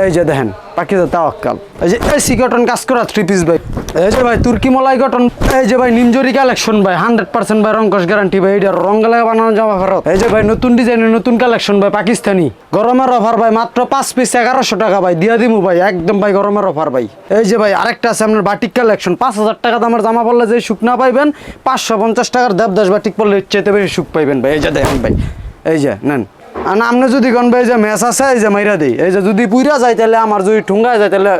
এই যে দেখেন পাখিজা তাওয়াক্কাল। এই যে এসি কটন কাজ করা থ্রি পিস ভাই। এই যে ভাই, তুর্কি মলাই কটন এই যে ভাই, নিমজরি কালেকশন ভাই হান্ড্রেড পার্সেন্ট ভাই রঙ্কশ গ্যারান্টি ভাই এটা রং লাগে বানানো জামা ফেরত এই যে ভাই, নতুন ডিজাইনের নতুন কালেকশন ভাই, পাকিস্তানি। গরমের অফার ভাই, মাত্র পাঁচ পিস এগারোশো টাকা ভাই, দিয়া দিমু ভাই, একদম ভাই গরমের অফার ভাই। এই যে ভাই, আরেকটা আছে আপনার বাটিক কালেকশন পাঁচ হাজার টাকা দামের জামা পড়লে যে সুখ না পাইবেন, পাঁচশো পঞ্চাশ টাকার দেবদাস বাটিক পড়লে চেতে বেশি সুখ পাইবেন ভাই। এই যে দেখেন ভাই, এই যে, নেন। আর আপনি যদি কোন ভাই যে ম্যাচ আছে এই যে মাইরা দিই। এই যে যদি পুইরা যায় তাহলে আমার যদি ঠুঙ্গা যায় তাহলে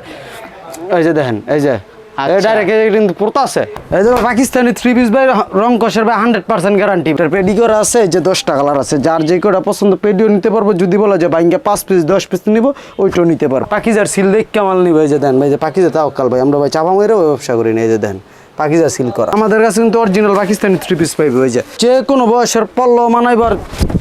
এই যে দেখেন এই যে আচ্ছা। ডাইরেক্ট কিন্তু পড়তে আছে। এই যে পাকিস্তানি থ্রি পিস ভাই রং কষের ভাই হান্ড্রেড পার্সেন্ট গ্যারান্টি আছে যে দশটা কালার আছে। যার যে কটা পছন্দ পেডিও নিতে পারব। যদি বলে যে বাইঙ্গে পাঁচ পিস দশ পিস নিবো ওইটাও নিতে পারব। পাকিজার সিল দেখ কেমন নিবো যে দেন ভাই যে পাকিজা তাও কাল ভাই আমরা ভাই চাপা মেরেও ব্যবসা করি না এই যে দেন পাকিজা সিল করা। আমাদের কাছে কিন্তু অরিজিনাল পাকিস্তানি থ্রি পিস পাইবে, ওই যে। যে কোনো বয়সের পল্ল মানাইবার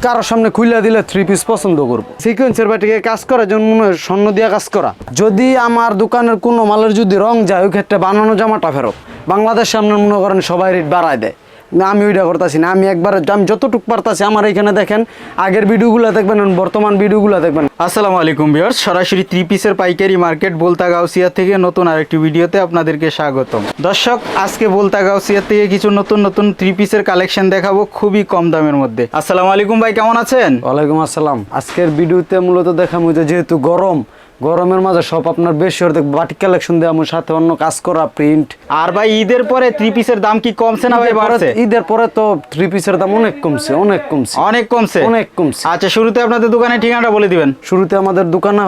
কারোর সামনে খুইলা দিলে থ্রি পিস পছন্দ করব। সিকোয়েন্সের বাটিকে কাজ করা যেমন মনে হয় স্বর্ণ দিয়া কাজ করা। যদি আমার দোকানের কোনো মালের যদি রং যায়, ওই ক্ষেত্রে বানানো জামাটা ফেরত। বাংলাদেশ সামনে মনে করেন সবাই রেট বাড়ায় দেয়। না, আমি ওইটা করতেছি না, আমি একবার, আমি যতটুকু পারতাছি, আমার এখানে দেখেন, আগের ভিডিওগুলো দেখবেন বর্তমান ভিডিওগুলো দেখবেন। আসসালামু আলাইকুম ভিউয়ার্স, সরাসরি থ্রি পিসের পাইকারি মার্কেট বলতা গাউসিয়া থেকে নতুন আরেকটি ভিডিওতে আপনাদেরকে স্বাগতম। দর্শক, আজকে বলতা গাউসিয়া থেকে কিছু নতুন নতুন থ্রি পিসের কালেকশন দেখাবো খুবই কম দামের মধ্যে। আসসালামু আলাইকুম ভাই, কেমন আছেন? ওয়ালাইকুম আসসালাম। আজকের ভিডিওতে মূলত দেখাবো যে যেহেতু গরম গরমের মাঝে সব আপনার বেশি অর্ধেক বাটিক কালেকশন দেওয়া আমার সাথে অন্য কাজ করা প্রিন্ট আর ভাই ঈদের পরে থ্রি পিসের দাম কি কমছে না ভাই বাড়ছে? ঈদের পরে তো থ্রি পিসের দাম অনেক কমছে অনেক কমছে। অনেক কমছে? অনেক কমছে। আচ্ছা শুরুতে আপনাদের দোকানের ঠিকানাটা বলে দিবেন। শুরুতে আমাদের দোকানে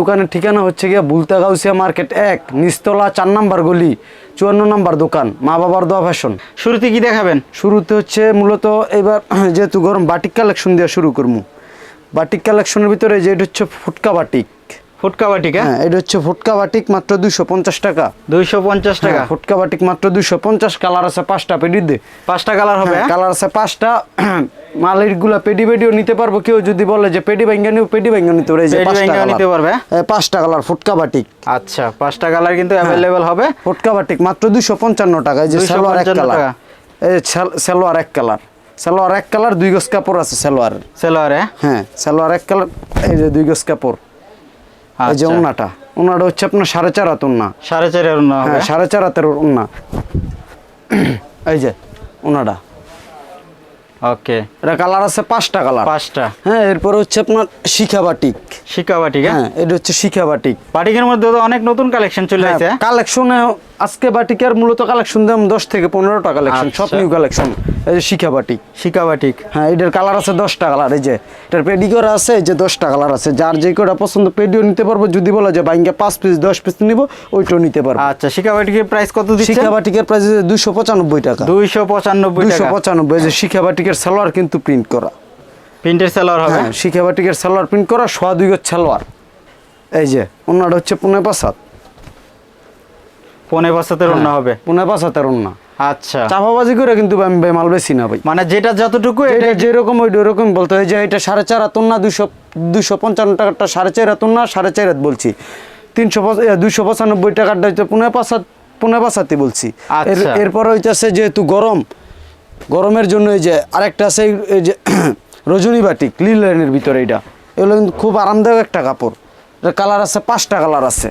দোকানের ঠিকানা হচ্ছে গিয়ে বুলতা গাউসিয়া মার্কেট এক নিস্তলা চার নাম্বার গলি চুয়ান্ন নাম্বার দোকান মা বাবার দোয়া ফ্যাশন শুরুতে কি দেখাবেন? শুরুতে হচ্ছে মূলত এবার যেহেতু গরম বাটিক কালেকশন দিয়ে শুরু করব। বাটিক কালেকশনের ভিতরে যে এটা হচ্ছে ফুটকা বাটিক। ফুটকা বাটিক হ্যাঁ? হ্যাঁ এটা হচ্ছে ফুটকা বাটিক মাত্র দুইশো পঞ্চাশ টাকা। দুইশো পঞ্চাশ টাকা? হ্যাঁ, ফুটকা বাটিক মাত্র দুইশো পঞ্চাশ কালার আছে পাঁচটা পেডির দে। পাঁচটা কালার হবে হ্যাঁ? কালার আছে পাঁচটা মালেরগুলা পেডি পেডিও নিতে পারব। কেউ যদি বলে যে পেডি ব্যাঙ্গা নিও পেডি ব্যাঙ্গা নিতে পারে পেডি পাঁচটা নিতে পারবে? পাঁচটা কালার ফুটকা বাটিক। আচ্ছা পাঁচটা কালার কিন্তু অ্যাভেলেবেল হবে। ফুটকা বাটিক মাত্র দুইশো পঞ্চান্ন টাকা। এই যে সালোয়ার এক কালার। এই সালোয়ার এক কালার। সালোয়ার এক কালার দুই গজ কাপড় আছে সালোয়ার সেলোয়ারে? হ্যাঁ সালোয়ার এক কালার এই যে দুই গজ কাপড়। এই যে আচ্ছা। ওনাটা ওনাটা হচ্ছে আপনার সাড়ে চার হাত ওনা সাড়ে চারের না ওনা হ্যাঁ সাড়ে চার হাতের ওনা এই যে ওনাটা ওকে। এটা কালার আছে পাঁচটা কালার। পাঁচটা। হ্যাঁ এরপর হচ্ছে আপনার শিখা বাটিক। শিখা বাটিক হ্যাঁ? হ্যাঁ এটা হচ্ছে শিখা বাটিক। বাটিকের মধ্যে তো অনেক নতুন কালেকশন চলে হ্যাঁ, আসছে কালেকশনে আজকে বাটিকের মূলত কালেকশন দাম দশ থেকে পনেরোটা কালেকশন সব। নিউ কালেকশন এই যে শিখা বাটিক শিকা বাটিক হ্যাঁ এটার কালার আছে দশটা কালার এই যে। এটার পেডি করা আছে এই যে দশটা কালার আছে। যার যে কটা পছন্দ পেডিও নিতে পারব। যদি বলা যায় বাইঙ্গে পাঁচ পিস দশ পিস নিব ওইটাও নিতে পারব। আচ্ছা শিখা বাটিকের প্রাইস কত দিচ্ছে শিখা বাটিকের প্রাইস দুইশো পঁচানব্বই টাকা। দুইশো পঁচানব্বই দুইশো পঁচানব্বই এই যে শিখা বাটিকের সালোয়ার কিন্তু প্রিন্ট করা। প্রিন্টের সালোয়ার হবে? হ্যাঁ শিখা বাটিকের সালোয়ার প্রিন্ট করা সোয়া দুই গজ সালোয়ার এই যে ওনাটা হচ্ছে পুনে পাসাত পনে পাঁচাতের অন্য হবে? পুনে পাসাতের ওনা আচ্ছা। চাপাবাজি করে কিন্তু আমি মাল বেশি না ভাই। মানে যেটা যতটুকু এটা যেরকম ওই ওরকম বলতে হয় যে এটা সাড়ে চার হাত না দুশো দুশো পঞ্চান্ন টাকাটা সাড়ে চার হাত না সাড়ে চার হাত বলছি। তিনশো দুইশো পঁচানব্বই টাকাটা হচ্ছে পুনে পাঁচ হাত পুনে পাঁচ হাতি বলছি। আচ্ছা। এরপরে হইতেছে যেহেতু গরম গরমের জন্য এই যে আরেকটা আছে এই- এই যে রজনী বাটিক লিল লাইনের ভিতরে এটা। এগুলো কিন্তু খুব আরামদায়ক একটা কাপড়। এটা কালার আছে পাঁচটা কালার আছে।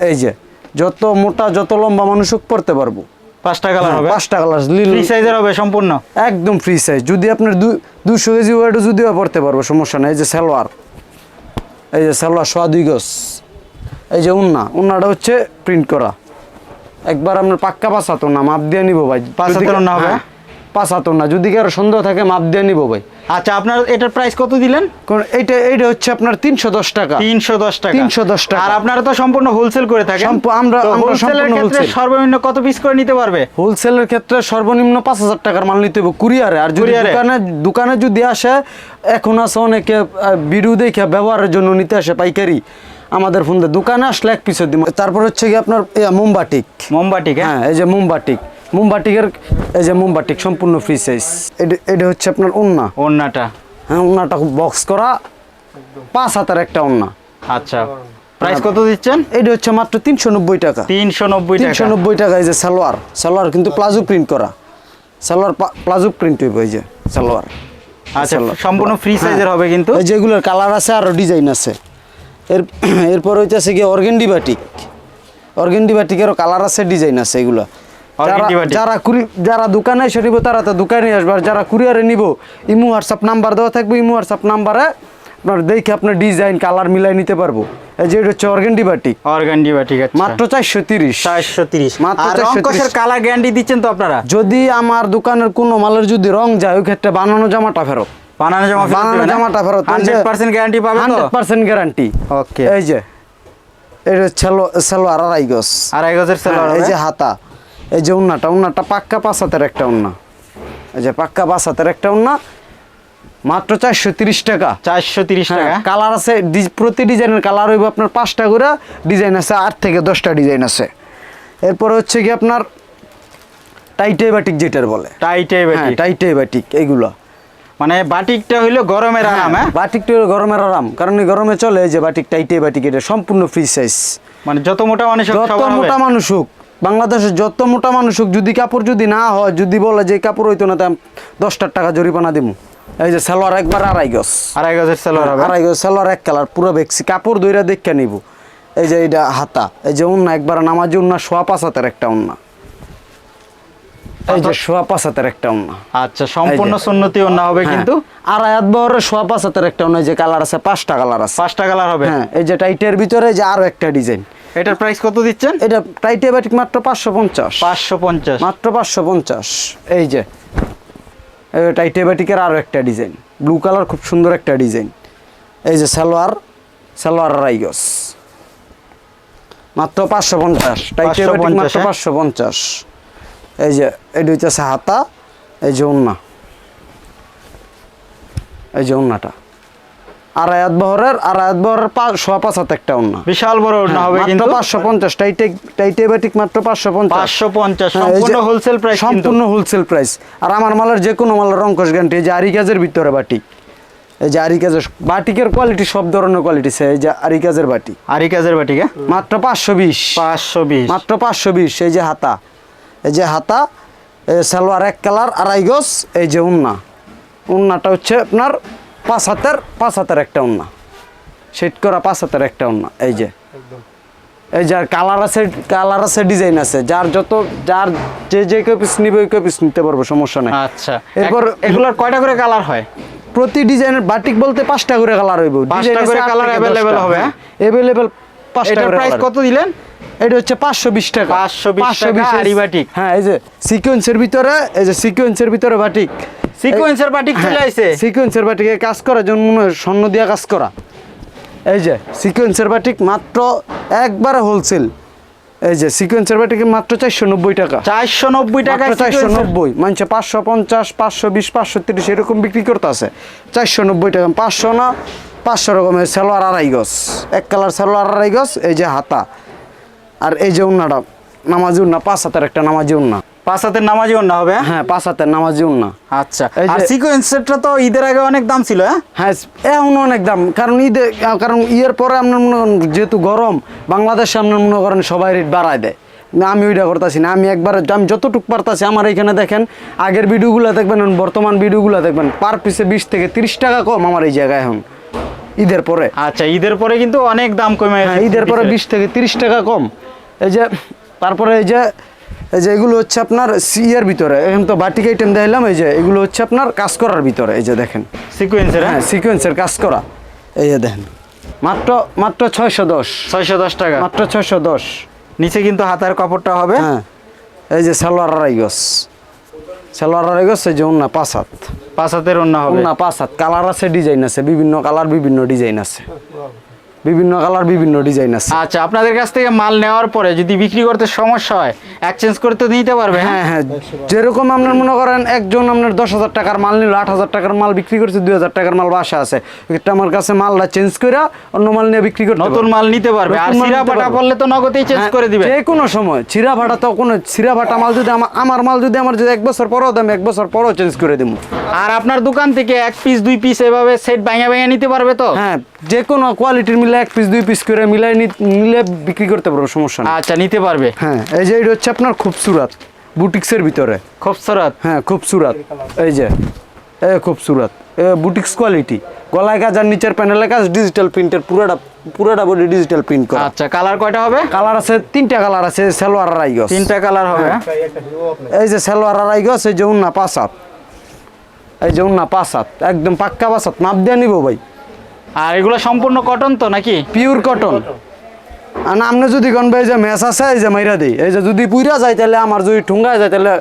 এই যে যত মোটা যত লম্বা মানুষ হোক পরতে পারব। পাঁচটা কালার হ্যাঁ, হবে? পাঁচটা কালার ফ্রি সাইজের হবে সম্পূর্ণ? একদম ফ্রি সাইজ যদি আপনার দুশো কেজি ওয়েটও যদিও পড়তে পারব সমস্যা নেই। এই যে সালোয়ার। এই যে সালোয়ার সোয়া দুই গজ। এই যে উন্না। উন্নাটা হচ্ছে প্রিন্ট করা। একবার আপনার পাক্কা পাঁচ হাত না মাপ দিয়ে নিবো ভাই। পাঁচ হাতের ওন্না হবে? হ্যাঁ, পাঁচ হাত না যদি কারও সন্দেহ থাকে মাপ দিয়ে নিবো ভাই। আচ্ছা আপনার এটার প্রাইস কত দিলেন? এইটা এইটা হচ্ছে আপনার তিনশো দশ টাকা। তিনশো দশ টাকা। 310 টাকা। আর আপনারা তো সম্পূর্ণ হোলসেল করে থাকেন। আমরা- আমরা সম্পূর্ণ ক্ষেত্রে সর্বনিম্ন কত পিস করে নিতে পারবে? হোলসেলের ক্ষেত্রে সর্বনিম্ন পাঁচ হাজার টাকার মাল নিতে হবে কুরিয়ারে। আর যদি? দোকানে দোকানে যদি আসে এখন আছে অনেকে বিড়ু দেখে ব্যবহারের জন্য নিতে আসে পাইকারি। আমাদের ফোন দোকানে আসলে এক পিছু দিব তারপর হচ্ছে কি আপনার ইয়া, মোমবাটিক হ্যাঁ? এই যে মোমবাটিক মোমবাটিকের এই যে মোমবাটিক সম্পূর্ণ ফ্রি সাইজ এটা এটা হচ্ছে আপনার ওন্না ওন্নাটা হ্যাঁ ওন্নাটা বক্স করা। পাঁচ হাতের একটা ওন্না আচ্ছা। প্রাইস কত দিচ্ছেন? এটা হচ্ছে মাত্র তিনশো নব্বই টাকা। তিনশো নব্বই তিনশো নব্বই টাকা এই যে সালোয়ার। সালোয়ার কিন্তু প্লাজো প্রিন্ট করা। সালোয়ার প্লাজো প্রিন্ট হইব এই যে সালোয়ার। আচ্ছা। সম্পূর্ণ ফ্রি সাইজের হবে কিন্তু। যেগুলোর কালার আছে আরও ডিজাইন আছে। এর এরপর হইতেছে কি অর্গেন্ডি বাটিক অর্গেন্ডি বাটিকেরও কালার আছে ডিজাইন আছে এগুলো। যারা যারা দোকানে এসে নিব তারা তো দোকানে আসবে। আর যারা কুরিয়ারে নিব ইমো হোয়াটসঅ্যাপ নাম্বার দেওয়া থাকবে। ইমো হোয়াটসঅ্যাপ নাম্বারে আপনার দেখে আপনার ডিজাইন কালার মিলাই নিতে পারব। এই যে এটা হচ্ছে অর্গেন্ডি বাটিক অর্গানডি বা ঠিক আছে। মাত্র চারশো তিরিশ। চারশো তিরিশ। মাত্র আর 430 রংকসের কালার গ্যারান্টি দিচ্ছেন তো আপনারা? যদি আমার দোকানের কোনো মালের যদি রং যায় ওই ক্ষেত্রে বানানো জামাটা ফেরত। বানানো জামা বানানো জামাটা ফেরত হান্ড্রেড পার্সেন্ট গ্যারান্টি পাবে তো? হান্ড্রেড পার্সেন্ট গ্যারান্টি ওকে এই যে এটা ছেলো সেলোয়ার আড়াই গজ। আড়াই গজের হ্যাঁ, এই যে হাতা। এই যে উন্নাটা উন্নাটা পাক্কা পাঁচ হাতের একটা উন্না। এই যে পাক্কা পাঁচ হাতের একটা উন্না মাত্র চারশো তিরিশ টাকা। চারশো তিরিশ টাকা। কালার আছে প্রতি ডিজাইনের কালার হইব আপনার পাঁচটা করে ডিজাইন আছে আট থেকে দশটা ডিজাইন আছে। এরপরে হচ্ছে কি আপনার টাইটে বাটিক যেটার বলে। টাইটে হ্যাঁ বাটিক। টাইটে বাটিক এইগুলা। মানে বাটিকটা হইল গরমের আরাম হ্যাঁ? বাটিকটা হলো গরমের আরাম কারণ গরমে চলে এই যে বাটিক টাইটে বাটিক এটা সম্পূর্ণ ফ্রি সাইজ মানে যত মোটা মানুষ যত মোটা মানুষ হোক বাংলাদেশের যত মোটা মানুষ হোক যদি কাপড় যদি না হয় যদি বলে যে কাপড় হইতো না তাই দশটার টাকা জরিমানা দিব এই যে সালোয়ার একবার আড়াই গজ। আড়াই গজের সালোয়ার হবে? আড়াই গজ সালোয়ার এক কালার পুরো বেক্সি। কাপড় দইরা দেখে নিব। এই যে এইটা হাতা। এই যে উন্না একবার নামাজি উন্না সোয়া পাঁচ হাতের একটা উন্না। এই যে সোয়া পাঁচ হাতের একটা উন্না আচ্ছা সম্পূর্ণ সুন্নতি না হবে হ্যাঁ, কিন্তু। আর আয়াত বহরের সোয়া পাঁচ হাতের একটা উন্না যে কালার আছে পাঁচটা কালার আছে। পাঁচটা কালার হবে? হ্যাঁ এই যে টাইটের ভিতরে যে আরও একটা ডিজাইন। এটার প্রাইস কত দিচ্ছেন? এটা টাইটে বাটিক মাত্র পাঁচশো পঞ্চাশ। পাঁচশো পঞ্চাশ। মাত্র পাঁচশো পঞ্চাশ। এই যে টাইটে আরও একটা ডিজাইন। ব্লু কালার খুব সুন্দর একটা ডিজাইন। এই যে সালোয়ার সালোয়ার রাইগস। মাত্র পাঁচশো পঞ্চাশ। টাইটে 550 মাত্র হ্যাঁ? পাঁচশো পঞ্চাশ। এই যে এটা হইতেছে হাতা এই যে উন্না এই যে উন্নাটা আর আয়াত বহরের বহরের পাঁচ সোয়া পাঁচ হাতে একটা উন্না বিশাল বড় ওড়না হবে কিন্তু। পাঁচশো পঞ্চাশ টাইটে টাইটে বাটিক মাত্র পাঁচশো পঞ্চাশ। পাঁচশো পঞ্চাশ হ্যাঁ, সম্পূর্ণ হোলসেল প্রাইস সম্পূর্ণ হোলসেল প্রাইস আর আমার মালের যে কোনো মালের রঙ্কশ গ্যারান্টি এই যে আরি কাজের ভিতরে বাটিক এই যে আরি কাজের বাটিকের কোয়ালিটি সব ধরনের কোয়ালিটি আছে এই যে আরি কাজের বাটি। আরি কাজের বাটিকে মাত্র পাঁচশো বিশ। পাঁচশো বিশ। মাত্র পাঁচশো বিশ এই যে হাতা। এই যে হাতা সালোয়ার এক কালার আড়াই গজ এই যে উন্না। উন্নাটা হচ্ছে আপনার পাঁচ হাতের পাঁচ হাতের একটা উন্না। সেট করা পাঁচ হাতের একটা উন্না এই যে। এই যার কালার আছে কালার আছে ডিজাইন আছে। যার যত যার যে যে কেউ পিস নিবে ওই কেউ পিস নিতে পারব সমস্যা নেই। আচ্ছা। এরপর এগুলোর কয়টা করে কালার হয়? প্রতি ডিজাইনের বাটিক বলতে পাঁচটা করে কালার হইব। পাঁচটা করে colour available হবে, হ্যাঁ? অ্যাভেলেবেল এটার করে প্রাইস কত দিলেন? এটা হচ্ছে পাঁচশো বিশ টাকা। 520 টাকা 520 বাটিক। হ্যাঁ এই যে সিকোয়েন্সের ভিতরে এই যে সিকোয়েন্সের ভিতরে বাটিক। সিকোয়েন্সের বাটিক চলে আইছে। সিকোয়েন্সের বাটিকে কাজ করার জন্য মনে হয় স্বর্ণ দিয়া কাজ করা। এই যে সিকোয়েন্সের বাটিক মাত্র একবারে হোলসেল এই যে সিকোয়েন্সের বাটিকে মাত্র চারশো নব্বই টাকা। চারশো নব্বই টাকা চারশো নব্বই। মানে পাঁচশো পঞ্চাশ পাঁচশো বিশ পাঁচশো তিরিশ এরকম বিক্রি করতে আছে চারশো নব্বই টাকা। পাঁচশো না পাঁচশো রকমের সালোয়ার আড়াই গজ। এক কালার সালোয়ার আড়াই গজ এই যে হাতা। আর এই যে উন্নাটা নামাজি উন্না পাঁচ হাতের একটা নামাজি উন্না। পাঁচ হাতের নামাজি না হবে হ্যাঁ? হ্যাঁ পাঁচ হাতের নামাজি উন্না। আচ্ছা আর যে- সিকোয়েন্সেরটা তো ঈদের আগে অনেক দাম ছিল হ্যাঁ? হ্যাঁ এখন অনেক দাম কারণ ঈদে কারণ ইয়ের পরে আপনার মনে করেন যেহেতু গরম বাংলাদেশে আপনার মনে করেন সবাই রেট বাড়ায় দেয়। আমি ওইটা করতেছি না আমি একবার আমি যতটুক পারতাছি আমার এখানে দেখেন আগের ভিডিওগুলো দেখবেন বর্তমান ভিডিওগুলো দেখবেন পার পিসে বিশ থেকে তিরিশ টাকা কম আমার এই জায়গায় এখন। ঈদের পরে। আচ্ছা ঈদের পরে কিন্তু অনেক দাম কমে হ্যাঁ ঈদের পরে বিশ থেকে তিরিশ টাকা কম। এই যে তারপরে এই যে এই যে এগুলো হচ্ছে আপনার সিয়ের ভিতরে। এখন তো বাটিক আইটেম দেখলাম এই যে এগুলো হচ্ছে আপনার কাজ করার ভিতরে এই যে দেখেন। সিকোয়েন্সের হ্যাঁ? হ্যাঁ সিকোয়েন্সের কাজ করা। এই যে দেখেন। মাত্র মাত্র ছয়শো দশ। ছয়শো দশ টাকা। মাত্র ছয়শো দশ। নিচে কিন্তু হাতার কাপড়টা হবে। হ্যাঁ। এই যে সালোয়ার গজ সালোয়ার এই যে অন্য পাঁচ হাত। পাঁচ হাতের অন্য হবে। না পাঁচ হাত। কালার আছে ডিজাইন আছে বিভিন্ন কালার বিভিন্ন ডিজাইন আছে। বিভিন্ন কালার বিভিন্ন ডিজাইন আছে। আচ্ছা আপনাদের কাছ থেকে মাল নেওয়ার পরে যদি বিক্রি করতে সমস্যা হয় এক্সচেঞ্জ করতে নিতে পারবে হ্যাঁ? হ্যাঁ হ্যাঁ যেরকম আপনার মনে করেন একজন আপনার দশ হাজার টাকার মাল নিল আট হাজার টাকার মাল বিক্রি করছে দুই হাজার টাকার মাল বাসা আছে। এটা আমার কাছে মালটা চেঞ্জ করে অন্য মাল নিয়ে বিক্রি করতে নতুন মাল নিতে পারবে আর সিরা নিতে পাটা পড়লে তো নগদেই চেঞ্জ হ্যাঁ, করে দিবে। যে কোনো সময় চিরা ভাটা তো কোনো চিরা ভাটা মাল যদি আমার আমার মাল যদি আমার যদি এক বছর পরেও দাম এক বছর পরেও চেঞ্জ করে দিব আর আপনার দোকান থেকে এক পিস দুই পিস এভাবে সেট ভাঙা ভাঙা নিতে পারবে তো? হ্যাঁ যে কোনো কোয়ালিটির মিলে এক পিস দুই পিস করে মিলাই নি- মিলে বিক্রি করতে পারব সমস্যা নেই। আচ্ছা নিতে পারবে। হ্যাঁ এই যে এটা হচ্ছে আপনার খুবসুরাত বুটিক্সের ভিতরে। খুবসুরত হ্যাঁ খুবসুরাত এই যে এ খুব সুরত। এ বুটিক্স কোয়ালিটি গলায় কাজ আর নিচের প্যানেলে কাজ ডিজিটাল প্রিন্টের পুরোটা পুরোটা বডি ডিজিটাল প্রিন্ট করা। আচ্ছা কালার কয়টা হবে? কালার আছে তিনটা কালার আছে সালোয়ার আর আইগস তিনটা কালার হবে। এই যে সালোয়ার আর আইগস এই যে উন্না পাঁচ হাত। এই যে উন্না পাঁচ হাত একদম পাক্কা পাঁচ হাত। মাপ দিয়ে নিব ভাই। আর এগুলো সম্পূর্ণ কটন তো নাকি? পিওর কটন আর আপনি যদি কোন ভাই যে মেস আছে এই যে মাইরা দিই। এই যে যদি পুইরা যায় তাহলে আমার যদি ঠুঙ্গা যায় তাহলে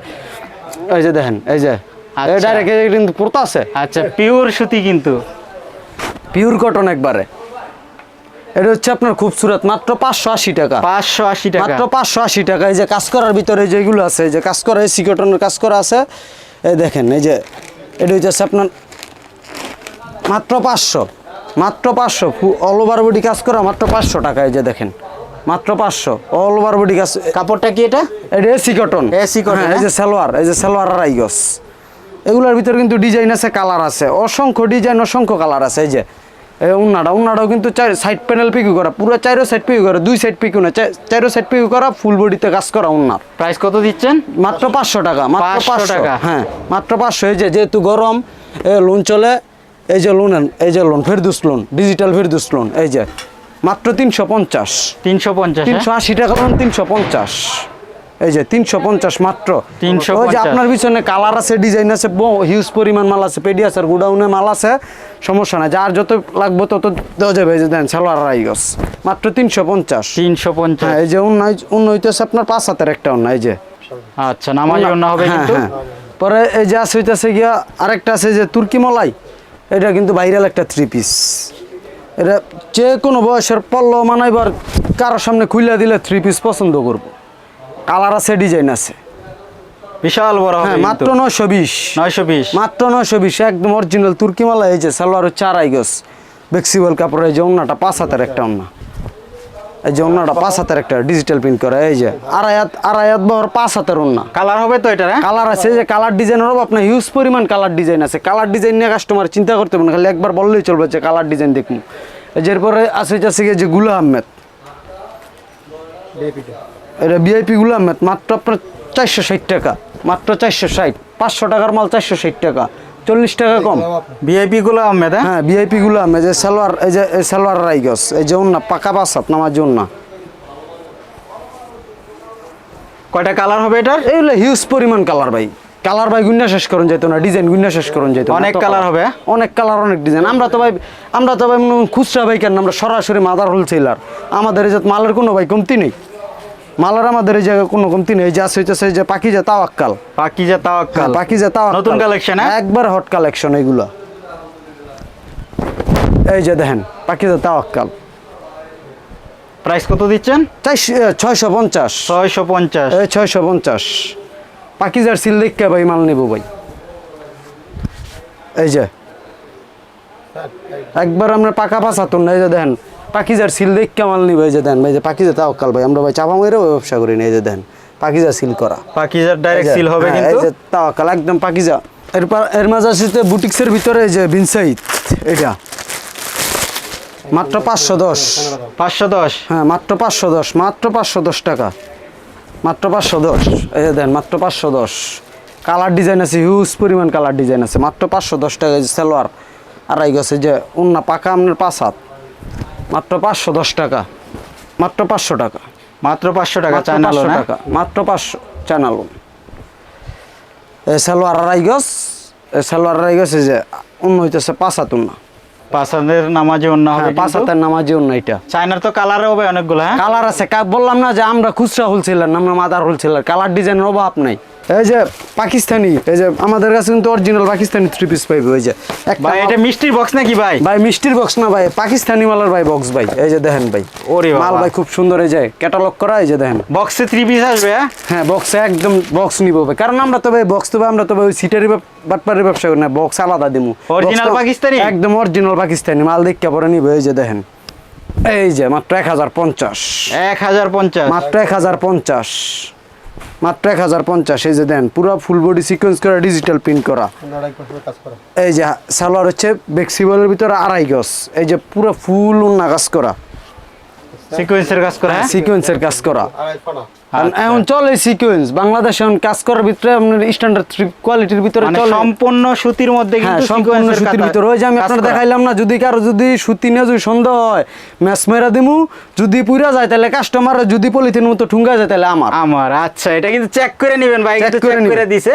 এই যে দেখেন এই যে আচ্ছা। ডাইরেক্ট কিন্তু পুরতা আছে। আচ্ছা পিওর সুতি কিন্তু। পিওর কটন একবারে। এটা হচ্ছে আপনার খুবসুরত মাত্র পাঁচশো আশি টাকা। পাঁচশো আশি টাকা। মাত্র পাঁচশো আশি টাকা। এই যে কাজ করার ভিতরে যেগুলো আছে এই যে কাজ করা এসি কটনের কাজ করা আছে এই দেখেন এই যে এটা হচ্ছে আপনার মাত্র পাঁচশো। মাত্র পাঁচশো। অল ওভার বডি কাজ করা মাত্র পাঁচশো টাকা এই যে দেখেন। মাত্র পাঁচশো। অল ওভার বডি কাজ কাপড়টা কি এটা? এটা এসি কটন cotton, হ্যাঁ, এই যে? সালোয়ার এই যে সালোয়ার আর আইগস। এগুলোর ভিতরে কিন্তু ডিজাইন আছে কালার আছে। অসংখ্য ডিজাইন অসংখ্য কালার আছে এই যে। এই উন্নাটা উন্নাটাও কিন্তু চার সাইড প্যানেল পিকু করা পুরো চারো সাইড পিকু করা দুই সাইড পিকু না চারো সাইড পিকু করা ফুল বডিতে কাজ করা উন্নার। প্রাইস কত দিচ্ছেন? মাত্র পাঁচশো টাকা মাত্র পাঁচশো টাকা। হ্যাঁ মাত্র পাঁচশো। এই যে যেহেতু গরম লোন চলে এই যে লোন এই যে loan Ferdous loan digital Ferdous loan এই যে মাত্র তিনশো পঞ্চাশ। তিনশো পঞ্চাশ হ্যাঁ? তিনশো আশি টাকা লোন তিনশো পঞ্চাশ। এই যে তিনশো পঞ্চাশ মাত্র। 350 ওই যে আপনার পিছনে কালার আছে ডিজাইন আছে হিউজ পরিমাণ মাল আছে পেডিয়াসার গুডাউনে মাল আছে সমস্যা নাই। যার যত লাগবে তত দেওয়া যাবে। এই যে দেন সালোয়ার রাইগস মাত্র তিনশো পঞ্চাশ। তিনশো পঞ্চাশ। হ্যাঁ এই যে অন্য অন্য হইতেছে আপনার পাঁচ হাতের একটা অন্য এই যে। আচ্ছা নামাজ অন্য হবে হ্যাঁ, কিন্তু? হ্যাঁ। পরে এই যে আছে হইতেছে গিয়া আরেকটা আছে যে তুর্কি মলাই। এটা কিন্তু ভাইরাল একটা থ্রি পিস এটা যে কোনো বয়সের পল্ল মানাইবার কারোর সামনে খুইলা দিলে থ্রি পিস পছন্দ করব। কালার আছে ডিজাইন আছে। বিশাল বড় হবে হ্যাঁ মাত্র নয়শো বিশ। নয়শো বিশ। মাত্র নয়শো বিশ একদম অরিজিনাল তুর্কিমালা এই যে সালোয়ার চার আইগস গজ। বেক্সিবল কাপড় এই যে অন্যটা পাঁচ হাতের একটা অন্য এই যে অন্যটা পাঁচ হাতের একটা ডিজিটাল প্রিন্ট করা এই যে আড়াই হাত বহর পাঁচ হাতের অন্য কালার হবে তো এটা হ্যাঁ? কালার আছে যে কালার ডিজাইনেরও আপনার হিউজ পরিমাণ কালার ডিজাইন আছে। কালার ডিজাইন নিয়ে কাস্টমার চিন্তা করতে পারেন খালি একবার বললেই চলবে যে কালার ডিজাইন দেখুন এরপরে আছে গিয়ে যে গুলা আহমেদ। এটা বিআইপি গুলা আহমেদ মাত্র আপনার চারশো ষাট টাকা মাত্র চারশো ষাট পাঁচশো টাকার মাল চারশো ষাট টাকা। চল্লিশ টাকা কম। ভিআইপি গুলো আহমেদ হ্যাঁ? হ্যাঁ বিআইপি গুলা আহমেদ যে সালোয়ার এই যে এই সালোয়ার রাইগস এই যে অন্য পাকা বাসাত নামার জন্য কয়টা কালার হবে এটার? এইগুলো হিউজ পরিমাণ কালার ভাই। কালার ভাই গুন্না শেষ করুন যেত না ডিজাইন গুন্না শেষ করুন যেত অনেক colour হবে? অনেক কালার অনেক ডিজাইন আমরা তো ভাই আমরা তো ভাই খুচরা ভাই কেন আমরা সরাসরি মাদার হোলসেলার আমাদের এই মালের কোনো ভাই কমতি নেই। মালের আমাদের এই জায়গায় কোনো কমতি নেই যে হইতেছে যে পাখি যে তাওয়াক্কাল। পাকিজা তাওয়াক্কাল। পাখি যে তাওয়াক্কাল। নতুন collection, হ্যাঁ? একবার হট কালেকশন এইগুলা। এই যে দেখেন যে তাওয়াক্কাল। প্রাইস কত দিচ্ছেন? ছয়শো পঞ্চাশ। ছয়শো পঞ্চাশ। এই ছয়শো পঞ্চাশ। পাকিজার সিল দেখে ভাই মাল নেব ভাই। এই যে। একবার আমরা পাকা না এই যে দেখেন পাকিজার সিল দেখে মাল নিব এই যে দেন ভাই যে পাকিজা তাও কাল ভাই আমরা ভাই চাপা মেরেও ব্যবসা করি না এই যে দেন পাকিজা সিল করা। পাকিজার ডাইরেক্ট সিল হবে হ্যাঁ, কিন্তু? এই যে তাওয়াক্কাল একদম পাকিজা। এরপর এর মাঝে আছে বুটিক্সের ভিতরে এই যে বিনসাইট এটা। মাত্র পাঁচশো দশ। পাঁচশো দশ? হ্যাঁ মাত্র পাঁচশো দশ মাত্র পাঁচশো দশ টাকা। মাত্র পাঁচশো দশ। এই যে দেন মাত্র পাঁচশো দশ। কালার ডিজাইন আছে হিউজ পরিমাণ কালার ডিজাইন আছে। মাত্র পাঁচশো দশ টাকা এই যে সালোয়ার। আড়াই গেছে যে উন্না পাকা আপনার পাঁচ হাত। মাত্র পাঁচশো দশ টাকা। মাত্র পাঁচশো টাকা। মাত্র পাঁচশো টাকা মাত্র চায়না 500 লোন টাকা। মাত্র পাঁচশো চানালো এই সালোয়ার আড়াই এই সালোয়ার আড়াই এই যে অন্য হইতেছে পাঁচ হাত উন্না পাঁচ হাজার নামাজে অন্য হবে হ্যাঁ পাঁচ হাতের নামাজি অন্য এটা। চায়নার তো কালার হবে অনেকগুলো হ্যাঁ? কালার আছে। বললাম না যে আমরা খুচরা হোলসেলার না আমরা মাদার হোলসেলার কালার ডিজাইনের অভাব নাই। এই যে পাকিস্তানি এই যে আমাদের কাছে কিন্তু অরিজিনাল পাকিস্তানি থ্রি পিস পাইবে ওই যে ভাই এটা মিষ্টির বক্স নাকি ভাই? ভাই মিষ্টির বক্স না ভাই পাকিস্তানি মালের ভাই বক্স ভাই এই যে দেখেন ভাই। ওরে মাল ভাই খুব সুন্দর এই যে ক্যাটালগ করা এই যে দেখেন। বক্সে থ্রি পিস আসবে হ্যাঁ? হ্যাঁ বক্সে একদম বক্স নিব ভাই কারণ আমরা তো ভাই বক্স আমরা তো ভাই ওই সিটারি বাটপারের ব্যবসা করি না বক্স আলাদা দিমু। তো পাকিস্তানি? একদম অরিজিনাল পাকিস্তানি মাল দেখতে পরে নিব এই যে দেখেন। এই যে মাত্র এক হাজার পঞ্চাশ। এক হাজার পঞ্চাশ। মাত্র এক হাজার পঞ্চাশ। মাত্র এক হাজার পঞ্চাশ এই যে দেন পুরো ফুল বডি সিকোয়েন্স করা ডিজিটাল প্রিন্ট করা। এই যে সালোয়ার হচ্ছে বেক্সিবলের ভিতরে আড়াই গজ এই যে পুরো ফুল উন্না কাজ করা। সিকোয়েন্সের কাজ করা হ্যাঁ? সিকোয়েন্সের কাজ করা। আচ্ছা। এখন চলে সিকোয়েন্স। বাংলাদেশে এখন কাজ করার ভিতরে আপনার স্ট্যান্ডার্ড কোয়ালিটির ভিতরে মানে চলে। সম্পূর্ণ সুতির মধ্যে হ্যাঁ কিন্তু সম্পূর্ণ সুতির ভিতরে। ওই যে আমি আপনার দেখাইলাম না যদি কারও যদি সুতি নিয়ে যদি সন্দেহ হয় ম্যাচ মেরা দিমু যদি পুরা যায় তাহলে কাস্টমার যদি পলিথিন মতো ঠুঙ্গা যায় তাহলে আমার। আমার আচ্ছা এটা কিন্তু চেক করে নেবেন ভাই করে চেক করে দিছে।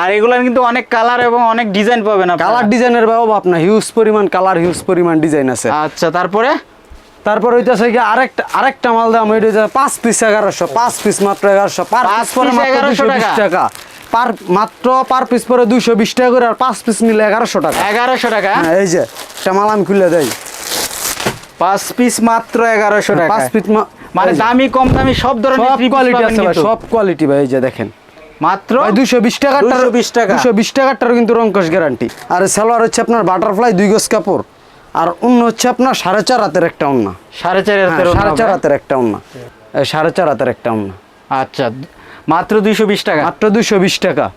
আর এগুলো কিন্তু অনেক কালার এবং অনেক ডিজাইন পাবেন। কালার ডিজাইনের অভাব না হিউজ পরিমাণ কালার হিউজ পরিমাণ ডিজাইন আছে। আচ্ছা তারপরে? তারপর হইতাছে কি আরেকটা আরেকটা মাল দাম ওইটা হইতাছে পাঁচ পিস এগারোশো পাঁচ পিস মাত্র এগারোশো পার পিস পরে মাত্র 1100 দুশো বিশ টাকা। পার মাত্র পার পিস পরে দুইশো বিশ টাকা করে আর পাঁচ পিস নিলে এগারোশো টাকা। এগারোশো টাকা? হ্যাঁ এই যে একটা মাল আমি খুলে দেয় পাঁচ পিস মাত্র এগারোশো টাকা। পাঁচ পিস মানে দামি কম দামি সব ধরনের সব কোয়ালিটি আছে ভাই সব কোয়ালিটি ভাই এই যে দেখেন। মাত্র দুইশো বিশ টাকার 220 টাকা। দুশো বিশ টাকারটারও কিন্তু রঙ্কশ গ্যারান্টি আর সালোয়ার হচ্ছে আপনার বাটারফ্লাই দুই গজ কাপড়। আর অন্য হচ্ছে আপনার সাড়ে চার হাতের একটা অন্য সাড়ে চার হাতের সাড়ে চার। হাতের একটা অন্য সাড়ে চার হাতের একটা অন্য আচ্ছা মাত্র দুইশো বিশ টাকা। মাত্র দুইশো বিশ টাকা।